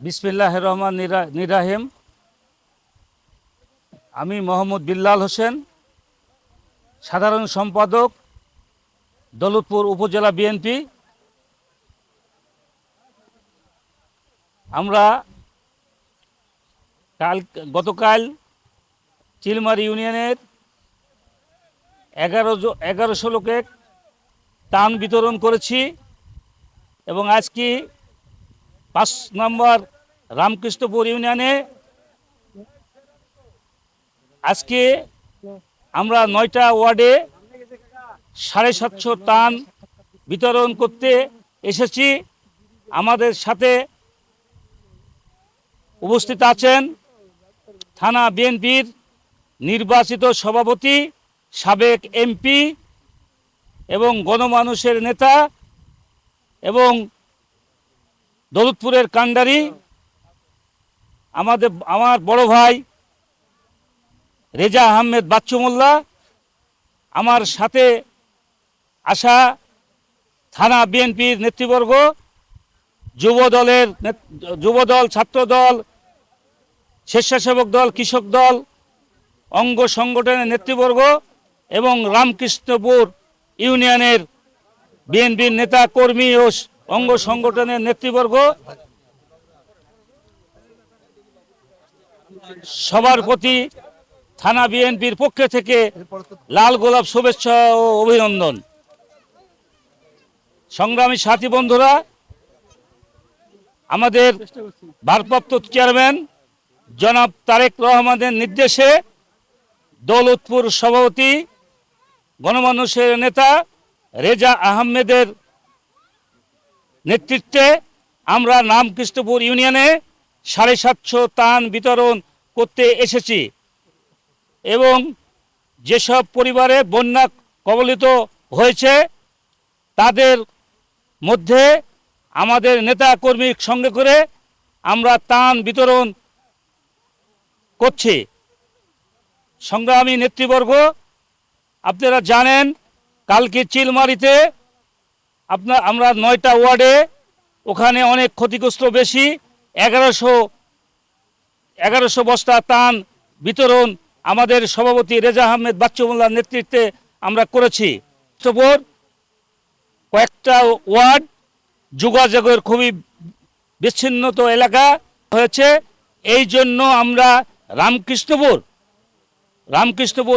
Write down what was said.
বিসমিল্লাহ রহমান নিরা- নিরাহিম। আমি মোহাম্মদ বিল্লাল হোসেন, সাধারণ সম্পাদক, দৌলতপুর উপজেলা বিএনপি। আমরা কাল, গতকাল চিলমারি ইউনিয়নের এগারো এগারোশো লোকে টান বিতরণ করেছি এবং আজকে পাঁচ নম্বর রামকৃষ্ণপুর ইউনিয়নে আজকে আমরা নয়টা ওয়ার্ডে সাড়ে সাতশো টান বিতরণ করতে এসেছি। আমাদের সাথে উপস্থিত আছেন থানা বিএনপির নির্বাচিত সভাপতি, সাবেক এমপি এবং গণমানুষের নেতা এবং দৌলতপুরের কান্ডারি, আমাদের, আমার বড় ভাই রেজা আহমেদ বাচ্চু মোল্লা, আমার সাথে আসা থানা বিএনপির নেতৃবর্গ যুব দলের নেত- যুব দল ছাত্র দল স্বেচ্ছাসেবক দল, কৃষক দল, অঙ্গ সংগঠনের নেতৃবর্গ এবং রামকৃষ্ণপুর ইউনিয়নের বিএনপির নেতা কর্মী ও অঙ্গ সংগঠনের নেতৃবর্গ, সবার প্রতি থানা বিএনপির পক্ষ থেকে লাল গোলাপ শুভেচ্ছা ও অভিনন্দন। সংগ্রামী সাথী বন্ধুরা, আমাদের ভারপ্রাপ্ত চেয়ারম্যান জনাব তারেক রহমানের নির্দেশে দৌলতপুর সভাপতি, গণমানুষের নেতা রেজা আহমেদের নেতৃত্বে আমরা নামকৃষ্ণপুর ইউনিয়নে সাড়ে সাতশো তান বিতরণ করতে এসেছি এবং যেসব পরিবারে বন্যা কবলিত হয়েছে, তাদের মধ্যে আমাদের নেতা কর্মীর সঙ্গে করে আমরা তান বিতরণ করছি। সংগ্রামী নেতৃবর্গ, আপনারা জানেন, কালকে চিলমারিতে আপনার, আমরা নয়টা ওয়ার্ডে ওখানে অনেক ক্ষতিগ্রস্ত বেশি, এগারোশো এগারোশো বস্তা তান বিতরণ আমাদের সভাপতি রেজা আহমেদ বাচ্চুমোল্লার নেতৃত্বে আমরা করেছি। অক্টোবর কয়েকটা ওয়ার্ড যোগাযোগের খুবই বিচ্ছিন্নত এলাকা হয়েছে। এই জন্য আমরা রামকৃষ্ণপুর রামকৃষ্ণপুর